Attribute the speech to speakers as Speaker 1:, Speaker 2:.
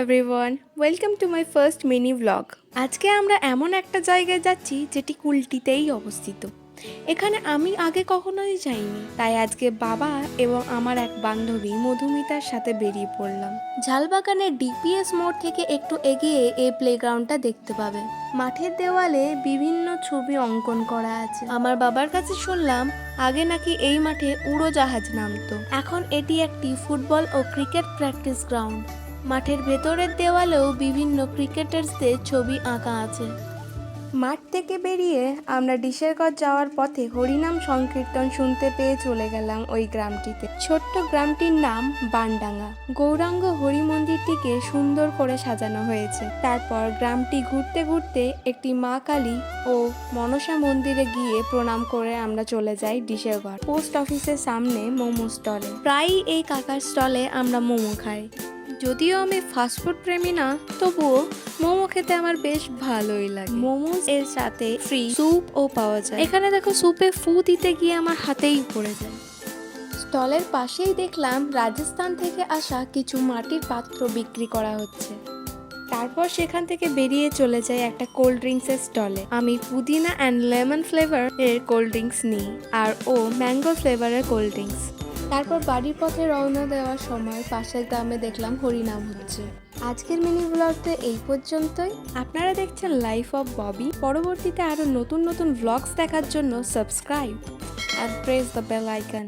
Speaker 1: Everyone welcome to my first mini vlog আজকে আমরা এমন একটা জায়গায় যাচ্ছি যেটি কুলটিতেই অবস্থিত। এখানে আমি আগে কখনোই যাইনি, তাই আজকে বাবা এবং আমার এক বান্ধবী মধুমিতার সাথে বেরিয়ে পড়লাম। ঝালবাগানের ডিপিএস মোড় থেকে একটু এগিয়ে এই প্লেগ্রাউন্ডটা দেখতে পাবে। মাঠের দেওয়ালে বিভিন্ন ছবি অঙ্কন করা আছে। আমার বাবার কাছে শুনলাম, আগে নাকি এই মাঠে উড়োজাহাজ নামতো। এখন এটি একটি ফুটবল ও ক্রিকেট প্র্যাকটিস গ্রাউন্ড। মাঠের ভেতরের দেওয়ালেও বিভিন্ন ক্রিকেটার্সদের ছবি আঁকা আছে। মাঠ থেকে বেরিয়ে আমরা ডিশেরগড় যাওয়ার পথে হরিনাম সংকীর্তন শুনতে পেয়ে চলে গেলাম ওই গ্রামটিতে। ছোট্ট গ্রামটির নাম বানডাঙ্গা। গৌরাঙ্গ হরি মন্দিরটিকে সুন্দর করে সাজানো হয়েছে। তারপর গ্রামটি ঘুরতে ঘুরতে একটি মা কালী ও মনসা মন্দিরে গিয়ে প্রণাম করে আমরা চলে যাই ডিশেরগড় পোস্ট অফিসের সামনে মোমো স্টলে। প্রায়ই এই কাকার স্টলে আমরা মোমো খাই। যদিও আমি ফাস্টফুড প্রেমী না তবুও মোমো খেতে আমার বেশ ভালোই লাগে। মোমোস এর সাথে ফ্রি স্যুপও পাওয়া যায়। এখানে দেখো স্যুপে ফু দিতে গিয়ে আমার হাতেই পড়ে যায়। স্টলের পাশেই দেখলাম রাজস্থান থেকে আসা কিছু মাটির পাত্র বিক্রি করা হচ্ছে। তারপর সেখান থেকে বেরিয়ে চলে যাই একটা কোল্ড ড্রিঙ্কসের স্টলে। আমি পুদিনা অ্যান্ড লেমন ফ্লেভার এর কোল্ড ড্রিঙ্কস নিই আর ও ম্যাঙ্গো ফ্লেভারের কোল্ড ড্রিঙ্কস তারপর বাড়ির পথে রওনা দেওয়ার সময় পাশের গ্রামে দেখলাম হরিনাম হচ্ছে। আজকের মিনি ব্লগটা এই পর্যন্তই। আপনারা দেখছেন লাইফ অফ ববি পরবর্তীতে আরও নতুন নতুন ব্লগস দেখার জন্য সাবস্ক্রাইব আর প্রেস দ্য বেল আইকন